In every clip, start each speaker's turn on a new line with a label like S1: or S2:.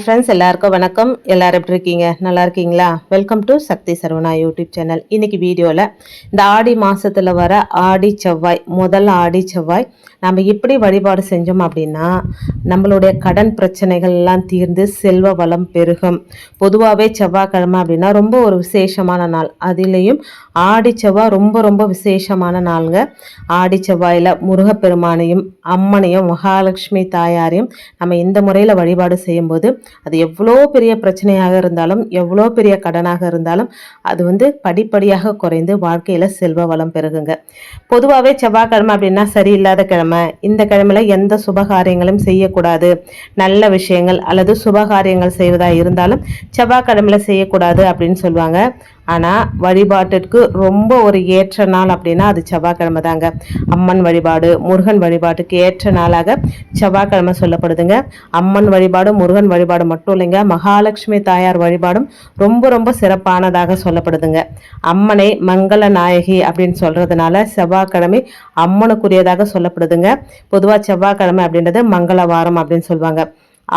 S1: friends எல்லாருக்கும் வணக்கம் எல்லோரும் எப்படி இருக்கீங்க நல்லா இருக்கீங்களா welcome to Sakthi Saravana YouTube channel இன்றைக்கி வீடியோவில் இந்த ஆடி மாதத்தில் வர ஆடி செவ்வாய் முதல் ஆடி செவ்வாய் நம்ம இப்படி வழிபாடு செஞ்சோம் அப்படின்னா நம்மளுடைய கடன் பிரச்சனைகள்லாம் தீர்ந்து செல்வ வளம் பெருகும் பொதுவாகவே செவ்வாய்க்கிழமை அப்படின்னா ரொம்ப ஒரு விசேஷமான நாள் அதுலேயும் ஆடி செவ்வாய் ரொம்ப ரொம்ப விசேஷமான நாளுங்க ஆடி செவ்வாயில் முருகப்பெருமானையும் அம்மனையும் மகாலட்சுமி தாயாரையும் நம்ம இந்த முறையில் வழிபாடு செய்யும்போது அது எவ்வளோ பெரிய பிரச்சனையாக இருந்தாலும் எவ்வளோ பெரிய கடனாக இருந்தாலும் அது வந்து படிப்படியாக குறைந்து வாழ்க்கையில் செல்வ வளம் பெருகுங்க பொதுவாகவே செவ்வாய்க்கிழமை அப்படின்னா சரியில்லாத கிழமை இந்த கிழமையில் எந்த சுபகாரியங்களும் செய்யக்கூடாது நல்ல விஷயங்கள் அல்லது சுபகாரியங்கள் செய்வதாக இருந்தாலும் செவ்வாய்க்கிழமையில் செய்யக்கூடாது அப்படின்னு சொல்லுவாங்க ஆனால் வழிபாட்டிற்கு ரொம்ப ஒரு ஏற்ற நாள் அப்படின்னா அது செவ்வாய்க்கிழமை தாங்க அம்மன் வழிபாடு முருகன் வழிபாட்டுக்கு ஏற்ற நாளாக செவ்வாய்க்கிழமை சொல்லப்படுதுங்க அம்மன் வழிபாடும் முருகன் வழிபாடு மட்டும் இல்லைங்க மகாலட்சுமி தாயார் வழிபாடும் ரொம்ப ரொம்ப சிறப்பானதாக சொல்லப்படுதுங்க அம்மனை மங்கள நாயகி அப்படின்னு சொல்கிறதுனால செவ்வாய்க்கிழமை அம்மனுக்குரியதாக சொல்லப்படுதுங்க பொதுவாக செவ்வாய்க்கிழமை அப்படின்றது மங்கள வாரம் அப்படின்னு சொல்லுவாங்க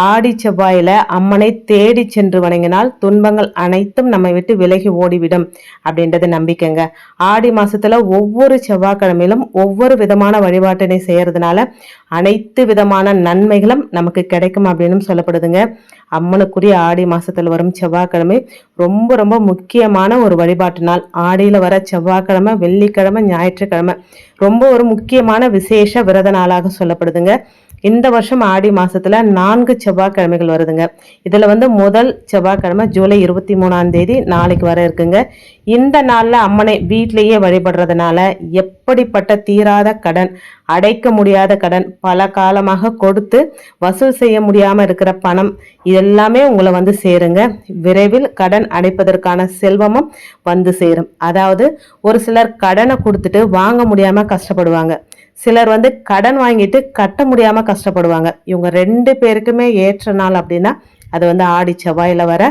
S1: ஆடி செவ்வாயில் அம்மனை தேடி சென்று வணங்கினால் துன்பங்கள் அனைத்தும் நம்மை விட்டு விலகி ஓடிவிடும் அப்படின்றது நம்பிக்கைங்க ஆடி மாதத்தில் ஒவ்வொரு செவ்வாய்க்கிழமையிலும் ஒவ்வொரு விதமான வழிபாட்டினை செய்கிறதுனால அனைத்து விதமான நன்மைகளும் நமக்கு கிடைக்கும் அப்படின்னு சொல்லப்படுதுங்க அம்மனுக்குரிய ஆடி மாதத்தில் வரும் செவ்வாய்க்கிழமை ரொம்ப ரொம்ப முக்கியமான ஒரு வழிபாட்டு நாள் ஆடியில் வர செவ்வாய்க்கிழமை வெள்ளிக்கிழமை ஞாயிற்றுக்கிழமை ரொம்ப ஒரு முக்கியமான விசேஷ விரத நாளாக சொல்லப்படுதுங்க இந்த வருஷம் ஆடி மாதத்தில் நான்கு செவ்வாய்க்கிழமைகள் வருதுங்க இதில் வந்து முதல் செவ்வாய்க்கிழமை ஜூலை இருபத்தி மூணாம் தேதி நாளைக்கு வர இருக்குங்க இந்த நாளில் அம்மனை வீட்டிலேயே வழிபடுறதுனால எப்படிப்பட்ட தீராத கடன் அடைக்க முடியாத கடன் பல காலமாக கொடுத்து வசூல் செய்ய முடியாமல் இருக்கிற பணம் இதெல்லாமே எல்லாமே உங்களை வந்து சேருங்க விரைவில் கடன் அடைப்பதற்கான செல்வமும் வந்து சேரும் அதாவது ஒரு சிலர் கடனை கொடுத்துட்டு வாங்க முடியாமல் கஷ்டப்படுவாங்க சிலர் வந்து கடன் வாங்கிட்டு கட்ட முடியாமல் கஷ்டப்படுவாங்க இவங்க ரெண்டு பேருக்குமே ஏற்ற நாள் அப்படின்னா அது வந்து ஆடி செவ்வாயில் வர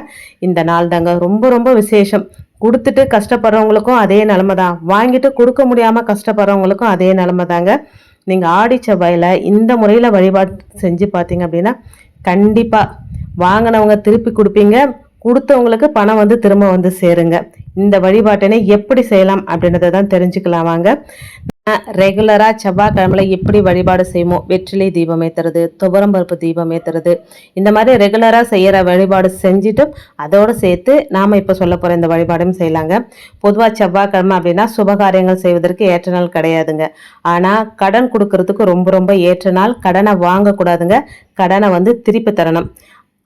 S1: இந்த நாள் தாங்க ரொம்ப ரொம்ப விசேஷம் கொடுத்துட்டு கஷ்டப்படுறவங்களுக்கும் அதே நிலமை தான் வாங்கிட்டு கொடுக்க முடியாமல் கஷ்டப்படுறவங்களுக்கும் அதே நிலமை தாங்க நீங்கள் ஆடி செவ்வாயில் இந்த முறையில் வழிபாடு செஞ்சு பார்த்தீங்க அப்படின்னா கண்டிப்பாக வாங்கினவங்க திருப்பி கொடுப்பீங்க கொடுத்தவங்களுக்கு பணம் வந்து திரும்ப வந்து சேருங்க இந்த வழிபாட்டினை எப்படி செய்யலாம் அப்படின்றத தான் தெரிஞ்சுக்கலாம் வாங்க ரெகுலராக செவ்வாய்க்கிழமையில் எப்படி வழிபாடு செய்யுமோ வெற்றிலை தீபம் ஏற்றுறது துவரம்பருப்பு தீபம் ஏற்றுறது இந்த மாதிரி ரெகுலராக செய்கிற வழிபாடு செஞ்சுட்டும் அதோடு சேர்த்து நாம் இப்போ சொல்ல போகிற இந்த வழிபாடும் செய்யலாங்க பொதுவாக செவ்வாய்க்கிழமை அப்படின்னா சுபகாரியங்கள் செய்வதற்கு ஏற்ற நாள் கிடையாதுங்க ஆனால் கடன் கொடுக்கறதுக்கு ரொம்ப ரொம்ப ஏற்ற நாள் கடனை வாங்கக்கூடாதுங்க கடனை வந்து திருப்பி தரணும்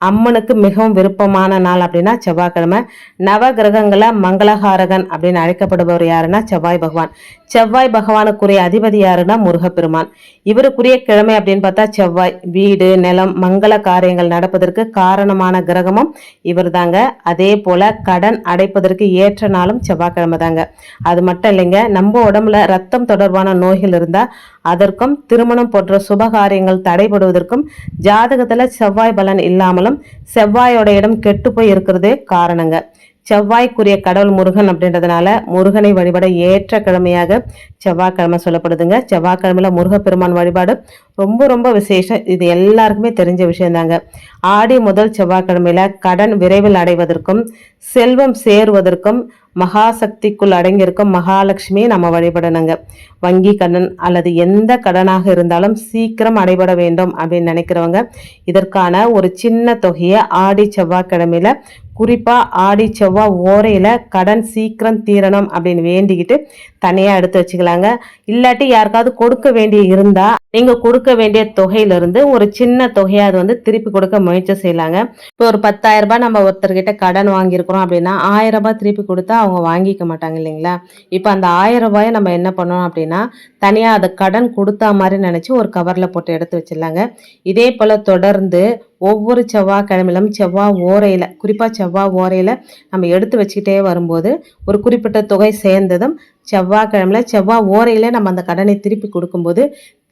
S1: அம்மனுக்கு மிகவும் விருப்பமான நாள் அப்படின்னா செவ்வாய்க்கிழமை நவ கிரகங்களை மங்களகாரகன் அப்படின்னு அழைக்கப்படுபவர் யாருன்னா செவ்வாய் பகவான் செவ்வாய் பகவானுக்குரிய அதிபதி யாருன்னா முருகப்பெருமான் இவருக்குரிய கிழமை அப்படின்னு பார்த்தா செவ்வாய் வீடு நிலம் மங்கள காரியங்கள் நடப்பதற்கு காரணமான கிரகமும் இவர் தாங்க அதே போல கடன் அடைப்பதற்கு ஏற்ற நாளும் செவ்வாய்க்கிழமை தாங்க அது மட்டும் இல்லைங்க நம்ம உடம்புல ரத்தம் தொடர்பான நோய்கள் இருந்தால் அதற்கும் திருமணம் போன்ற சுபகாரியங்கள் தடைபடுவதற்கும் ஜாதகத்தில் செவ்வாய் பலன் இல்லாமலும் செவ்வாயோட இடம் கெட்டு போய் இருக்கிறதே காரணங்க செவ்வாய்க்குரிய கடவுள் முருகன் அப்படின்றதுனால முருகனை வழிபட ஏற்ற கிழமையாக செவ்வாய்க்கிழமை சொல்லப்படுதுங்க செவ்வாய்க்கிழமையில் முருகப்பெருமான் வழிபாடு ரொம்ப ரொம்ப விசேஷம் இது எல்லாருக்குமே தெரிஞ்ச விஷயந்தாங்க ஆடி முதல் செவ்வாய்க்கிழமையில் கடன் விரைவில் அடைவதற்கும் செல்வம் சேருவதற்கும் மகாசக்திக்குள் அடங்கியிருக்கும் மகாலட்சுமியை நம்ம வழிபடணுங்க வங்கி கடன் அல்லது எந்த கடனாக இருந்தாலும் சீக்கிரம் அடைபட வேண்டும் அப்படின்னு நினைக்கிறவங்க இதற்கான ஒரு சின்ன தொகையை ஆடி செவ்வாய்க்கிழமையில் குறிப்பாக ஆடி செவ்வாய் ஓரையில் கடன் சீக்கிரம் தீரணும் அப்படின்னு வேண்டிக்கிட்டு தனியாக எடுத்து வச்சுக்கலாங்க இல்லாட்டி யாருக்காவது கொடுக்க வேண்டிய இருந்தால் நீங்கள் கொடுக்க வேண்டிய தொகையிலிருந்து ஒரு சின்ன தொகையை அது வந்து திருப்பி கொடுக்க முயற்சி செய்யலாங்க இப்போ ஒரு பத்தாயிரம் ரூபாய் நம்ம ஒருத்தர்கிட்ட கடன் வாங்கியிருக்கிறோம் அப்படின்னா ஆயிரம் ரூபாய் திருப்பி கொடுத்தா அவங்க வாங்கிக்க மாட்டாங்க இல்லைங்களா இப்போ அந்த ஆயிரம் ரூபாயை நம்ம என்ன பண்ணோம் அப்படின்னா தனியாக அதை கடன் கொடுத்தா மாதிரி நினச்சி ஒரு கவரில் போட்டு எடுத்து வச்சிடலாங்க இதே போல் தொடர்ந்து ஒவ்வொரு செவ்வாய்க்கிழமையிலும் செவ்வாய் ஓரையில் குறிப்பாக செவ்வாய் ஓரையில் நம்ம எடுத்து வச்சுக்கிட்டே வரும்போது ஒரு குறிப்பிட்ட தொகை சேர்ந்ததும் செவ்வாய்க்கிழமையில் செவ்வாய் ஓரையில் நம்ம அந்த கடனை திருப்பி கொடுக்கும்போது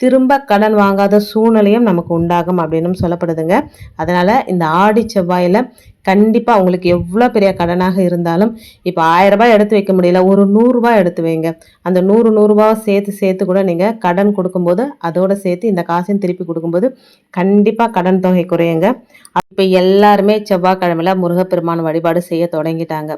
S1: திரும்ப கடன் வாங்காத சூழ்நிலையும் நமக்கு உண்டாகும் அப்படின்னு சொல்லப்படுதுங்க அதனால் இந்த ஆடி செவ்வாயில் கண்டிப்பாக அவங்களுக்கு எவ்வளோ பெரிய கடனாக இருந்தாலும் இப்போ ஆயிரரூபா எடுத்து வைக்க முடியல ஒரு நூறுரூபா எடுத்து வைங்க அந்த நூறு நூறுரூபாவை சேர்த்து சேர்த்து கூட நீங்கள் கடன் கொடுக்கும்போது அதோடு சேர்த்து இந்த காசையும் திருப்பி கொடுக்கும்போது கண்டிப்பாக கடன் தொகை குறையுங்க இப்போ எல்லாருமே செவ்வாய்க்கிழமையில் முருகப்பெருமான் வழிபாடு செய்ய தொடங்கிட்டாங்க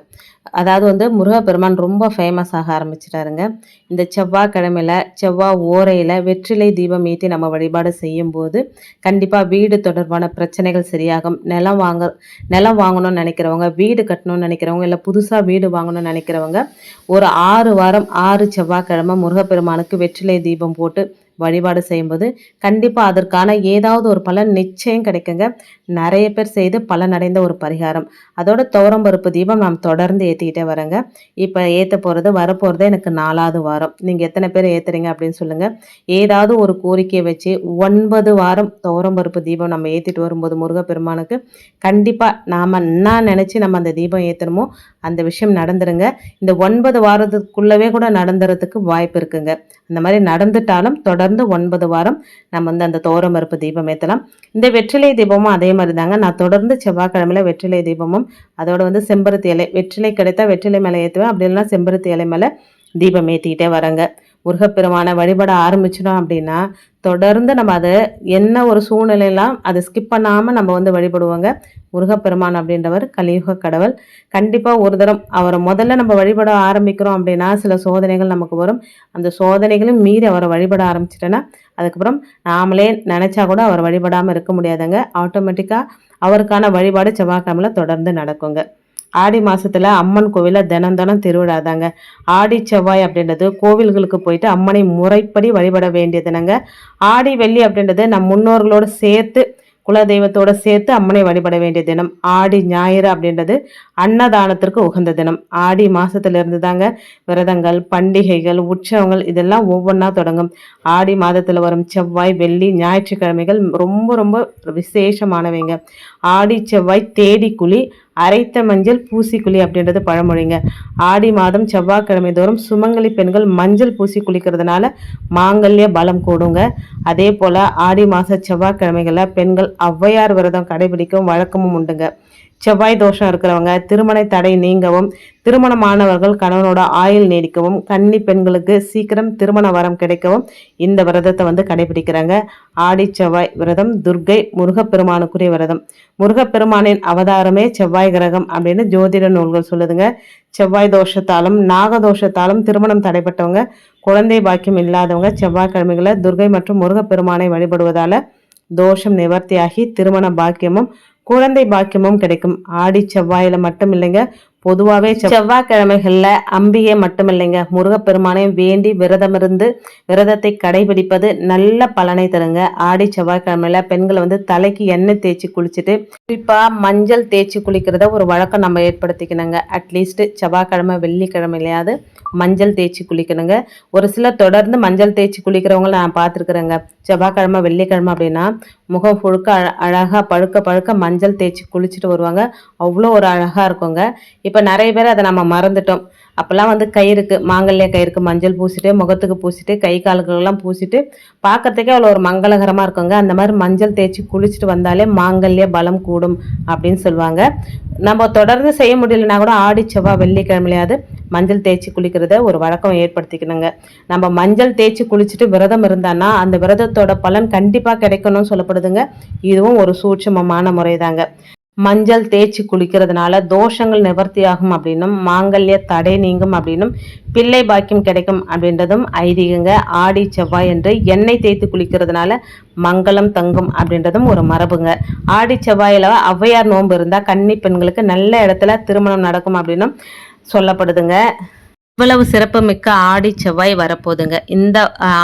S1: அதாவது வந்து முருகப்பெருமான் ரொம்ப ஃபேமஸ் ஆக ஆரம்பிச்சிட்டாருங்க இந்த செவ்வாய்க்கிழமையில் செவ்வாய் ஓரையில் வெற்றிலை தீபம் ஏற்றி நம்ம வழிபாடு செய்யும்போது கண்டிப்பாக வீடு தொடர்பான பிரச்சனைகள் சரியாகும் நிலம் வாங்க நிலம் இடம் வாங்கணும்னு நினைக்கிறவங்க வீடு கட்டணும்னு நினைக்கிறவங்க இல்லை புதுசாக வீடு வாங்கணும்னு நினைக்கிறவங்க ஒரு ஆறு வாரம் ஆறு செவ்வாய்க்கிழமை முருகப்பெருமானுக்கு வெற்றிலை தீபம் போட்டு வழிபாடு செய்யும்போது கண்டிப்பாக அதற்கான ஏதாவது ஒரு பலன் நிச்சயம் கிடைக்குங்க நிறைய பேர் செய்து பலன் அடைந்த ஒரு பரிகாரம் அதோட துவரம்பருப்பு தீபம் நாம் தொடர்ந்து ஏற்றிக்கிட்டே வரேங்க இப்போ ஏற்ற போகிறது வரப்போகிறது எனக்கு நாலாவது வாரம் நீங்கள் எத்தனை பேர் ஏற்றுறீங்க அப்படின்னு சொல்லுங்கள் ஏதாவது ஒரு கோரிக்கையை வச்சு ஒன்பது வாரம் துவரம்பருப்பு தீபம் நம்ம ஏற்றிட்டு வரும்போது முருகப்பெருமானுக்கு கண்டிப்பாக நாம் என்ன நினச்சி நம்ம அந்த தீபம் ஏற்றணுமோ அந்த விஷயம் நடந்துருங்க இந்த ஒன்பது வாரத்துக்குள்ளவே கூட நடந்துறதுக்கு வாய்ப்பு இருக்குங்க அந்த மாதிரி நடந்துட்டாலும் தொடர்ந்து ஒன்பது வாரம் நம்ம வந்து அந்த தோரமறுப்பு தீபம் ஏற்றலாம் இந்த வெற்றிலை தீபமும் அதே மாதிரி தாங்க நான் தொடர்ந்து செவ்வாய்க்கிழமையில் வெற்றிலை தீபமும் அதோட வந்து செம்பருத்தி இலை வெற்றிலை கிடைத்தா வெற்றிலை மேலே ஏற்றுவேன் அப்படி இல்லைன்னா செம்பருத்தி இலை மேலே தீபம் ஏற்றிக்கிட்டே வரேங்க முருகப்பெருமானை வழிபட ஆரம்பிச்சிட்டோம் அப்படின்னா தொடர்ந்து நம்ம அதை என்ன ஒரு சூழ்நிலையெல்லாம் அதை ஸ்கிப் பண்ணாமல் நம்ம வந்து வழிபடுவோங்க முருகப்பெருமான் அப்படின்றவர் கலியுக கடவுள் கண்டிப்பாக ஒரு தரம் அவரை முதல்ல நம்ம வழிபட ஆரம்பிக்கிறோம் அப்படின்னா சில சோதனைகள் நமக்கு வரும் அந்த சோதனைகளும் மீறி அவரை வழிபட ஆரம்பிச்சிட்டேன்னா அதுக்கப்புறம் நாமளே நினச்சா கூட அவரை வழிபடாமல் இருக்க முடியாதுங்க ஆட்டோமேட்டிக்காக அவருக்கான வழிபாடு செவ்வாய்க்கிழமையில் தொடர்ந்து நடக்குங்க ஆடி மாதத்தில் அம்மன் கோவில தினம் தினம் திருவிழாதாங்க ஆடி செவ்வாய் அப்படின்றது கோவில்களுக்கு போயிட்டு அம்மனை முறைப்படி வழிபட வேண்டியதுனங்க ஆடி வெள்ளி அப்படின்றது நம் முன்னோர்களோடு சேர்த்து குலதெய்வத்தோடு சேர்த்து அம்மனை வழிபட வேண்டிய தினம் ஆடி ஞாயிறு அப்படின்றது அன்னதானத்திற்கு உகந்த தினம் ஆடி மாதத்துலேருந்து தாங்க விரதங்கள் பண்டிகைகள் உற்சவங்கள் இதெல்லாம் ஒவ்வொன்றா தொடங்கும் ஆடி மாதத்தில் வரும் செவ்வாய் வெள்ளி ஞாயிற்றுக்கிழமைகள் ரொம்ப ரொம்ப விசேஷமானவைங்க ஆடி செவ்வாய் தேடி குழி அரைத்த மஞ்சள் பூசி குழி அப்படின்றது பழமொழிங்க ஆடி மாதம் செவ்வாய்க்கிழமை தோறும் சுமங்கலி பெண்கள் மஞ்சள் பூசி குளிக்கிறதுனால மாங்கல்ய பலம் கூடுங்க அதே போல் ஆடி மாத செவ்வாய்க்கிழமைகளில் பெண்கள் ஒளவையார் விரதம் கடைபிடிக்கும் வழக்கமும் உண்டுங்க செவ்வாய் தோஷம் இருக்கிறவங்க திருமண தடை நீங்கவும் திருமணமானவர்கள் கணவனோட ஆயுள் நீடிக்கவும் கன்னி பெண்களுக்கு சீக்கிரம் திருமண வரம் கிடைக்கவும் இந்த விரதத்தை வந்து கடைபிடிக்கிறாங்க ஆடி செவ்வாய் விரதம் துர்கை முருகப்பெருமானுக்குரிய விரதம் முருகப்பெருமானின் அவதாரமே செவ்வாய் கிரகம் அப்படின்னு ஜோதிட நூல்கள் சொல்லுதுங்க செவ்வாய் தோஷத்தாலும் நாகதோஷத்தாலும் திருமணம் தடைப்பட்டவங்க குழந்தை பாக்கியம் இல்லாதவங்க செவ்வாய்க்கிழமைகளை துர்கை மற்றும் முருகப்பெருமானை வழிபடுவதால் தோஷம் நிவர்த்தியாகி திருமண பாக்கியமும் குழந்தை பாக்கியமும் கிடைக்கும் ஆடி செவ்வாயில மட்டும் இல்லைங்க பொதுவாகவே செவ்வாய்க்கிழமைகளில் அம்பியே மட்டும் இல்லைங்க முருகப்பெருமானையும் வேண்டி விரதம் இருந்து விரதத்தை கடைபிடிப்பது நல்ல பலனை தருங்க ஆடி செவ்வாய்க்கிழமையில் பெண்கள் வந்து தலைக்கு எண்ணெய் தேய்ச்சி குளிச்சுட்டு குறிப்பாக மஞ்சள் தேய்ச்சி குளிக்கிறத ஒரு வழக்கம் நம்ம ஏற்படுத்திக்கணுங்க அட்லீஸ்ட் செவ்வாய்க்கிழமை வெள்ளிக்கிழமையிலையாவது மஞ்சள் தேய்ச்சி குளிக்கணுங்க ஒரு சிலர் தொடர்ந்து மஞ்சள் தேய்ச்சி குளிக்கிறவங்க நான் பார்த்துருக்குறேங்க செவ்வாய்க்கிழமை வெள்ளிக்கிழமை அப்படின்னா முகம் புழுக்க அழகாக பழுக்க பழுக்க மஞ்சள் மஞ்சள் தேய்ச்சி குளிச்சுட்டு வருவாங்க அவ்வளோ ஒரு அழகாக இருக்குங்க இப்போ நிறைய பேர் அதை நம்ம மறந்துட்டோம் அப்போல்லாம் வந்து கயிறுக்கு மாங்கல்ய கயிறுக்கு மஞ்சள் பூசிட்டு முகத்துக்கு பூசிட்டு கை கால்களெல்லாம் பூசிட்டு பார்க்கறதுக்கே அவ்வளோ ஒரு மங்களகரமாக இருக்குங்க அந்த மாதிரி மஞ்சள் தேய்ச்சி குளிச்சுட்டு வந்தாலே மாங்கல்ய பலம் கூடும் அப்படின்னு சொல்லுவாங்க நம்ம தொடர்ந்து செய்ய முடியலன்னா கூட ஆடி செவ்வாய் வெள்ளிக்கிழமையாவது மஞ்சள் தேய்ச்சி குளிக்கிறத ஒரு வழக்கம் ஏற்படுத்திக்கணுங்க நம்ம மஞ்சள் தேய்ச்சி குளிச்சுட்டு விரதம் இருந்தான்னா அந்த விரதத்தோட பலன் கண்டிப்பாக கிடைக்கணும்னு சொல்லப்படுதுங்க இதுவும் ஒரு சூட்சமமான முறை தாங்க மஞ்சள் தேய்ச்சி குளிக்கிறதுனால தோஷங்கள் நிவர்த்தியாகும் அப்படின்னும் மாங்கல்ய தடை நீங்கும் அப்படின்னும் பிள்ளை பாக்கியம் கிடைக்கும் அப்படின்றதும் ஐதீகங்க ஆடி செவ்வாய் என்று எண்ணெய் தேய்த்து குளிக்கிறதுனால மங்களம் தங்கும் அப்படின்றதும் ஒரு மரபுங்க ஆடி செவ்வாயில் ஔவையார் நோன்பு இருந்தால் கன்னி பெண்களுக்கு நல்ல இடத்துல திருமணம் நடக்கும் அப்படின்னும் சொல்லப்படுதுங்க இவ்வளவு சிறப்புமிக்க ஆடி செவ்வாய் வரப்போகுதுங்க இந்த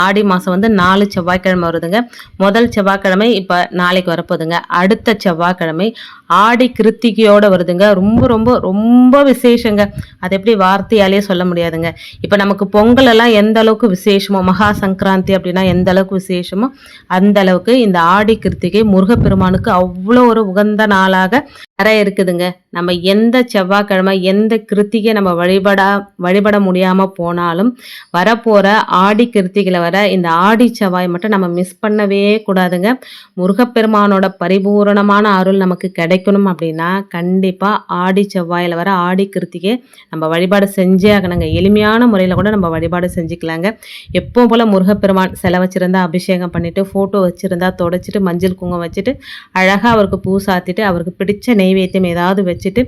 S1: ஆடி மாதம் வந்து நாலு செவ்வாய்க்கிழமை வருதுங்க முதல் செவ்வாய்க்கிழமை இப்போ நாளைக்கு வரப்போகுதுங்க அடுத்த செவ்வாய்க்கிழமை ஆடி கிருத்திகையோடு வருதுங்க ரொம்ப ரொம்ப ரொம்ப விசேஷங்க அது எப்படி வார்த்தையாலேயே சொல்ல முடியாதுங்க இப்போ நமக்கு பொங்கல் எல்லாம் எந்த அளவுக்கு விசேஷமோ மகா சங்கராந்தி அப்படின்னா எந்த அளவுக்கு விசேஷமோ அந்த அளவுக்கு இந்த ஆடி கிருத்திகை முருகப்பெருமானுக்கு அவ்வளோ ஒரு உகந்த நாளாக நிறைய இருக்குதுங்க நம்ம எந்த செவ்வாய்க்கிழமை எந்த கிருத்திகை நம்ம வழிபடா வழிபட முடியாமல் போனாலும் வரப்போகிற ஆடி கிருத்திகளை வர இந்த ஆடி செவ்வாய் மட்டும் நம்ம மிஸ் பண்ணவே கூடாதுங்க முருகப்பெருமானோட பரிபூரணமான அருள் நமக்கு கிடைக்கணும் அப்படின்னா கண்டிப்பாக ஆடி செவ்வாயில் வர ஆடி கிருத்திகை நம்ம வழிபாடு செஞ்சே ஆகணுங்க எளிமையான முறையில் கூட நம்ம வழிபாடு செஞ்சுக்கலாங்க எப்போ போல் முருகப்பெருமான் சிலை வச்சுருந்தா அபிஷேகம் பண்ணிவிட்டு ஃபோட்டோ வச்சுருந்தா தொடச்சிட்டு மஞ்சள் குங்கம் வச்சுட்டு அழகாக அவருக்கு பூ சாத்திட்டு அவருக்கு பிடிச்ச நெய் நைவேத்தியம் ஏதாவது வச்சுட்டு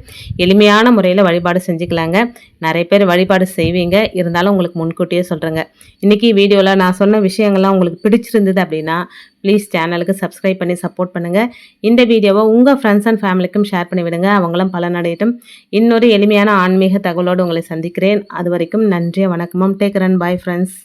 S1: எளிமையான முறையில் வழிபாடு செஞ்சுக்கலாங்க நிறைய பேர் வழிபாடு செய்வீங்க இருந்தாலும் உங்களுக்கு முன்கூட்டியே சொல்கிறேங்க இன்றைக்கி வீடியோவில் நான் சொன்ன விஷயங்கள்லாம் உங்களுக்கு பிடிச்சிருந்தது அப்படின்னா ப்ளீஸ் சேனலுக்கு சப்ஸ்கிரைப் பண்ணி சப்போர்ட் பண்ணுங்கள் இந்த வீடியோவை உங்கள் ஃப்ரெண்ட்ஸ் அண்ட் ஃபேமிலிக்கும் ஷேர் பண்ணிவிடுங்க அவங்களும் பலனடையட்டும் இன்னொரு எளிமையான ஆன்மீக தகவலோடு உங்களை சந்திக்கிறேன் அது வரைக்கும் நன்றிய வணக்கமும் டேக் ரன் பாய் ஃப்ரெண்ட்ஸ்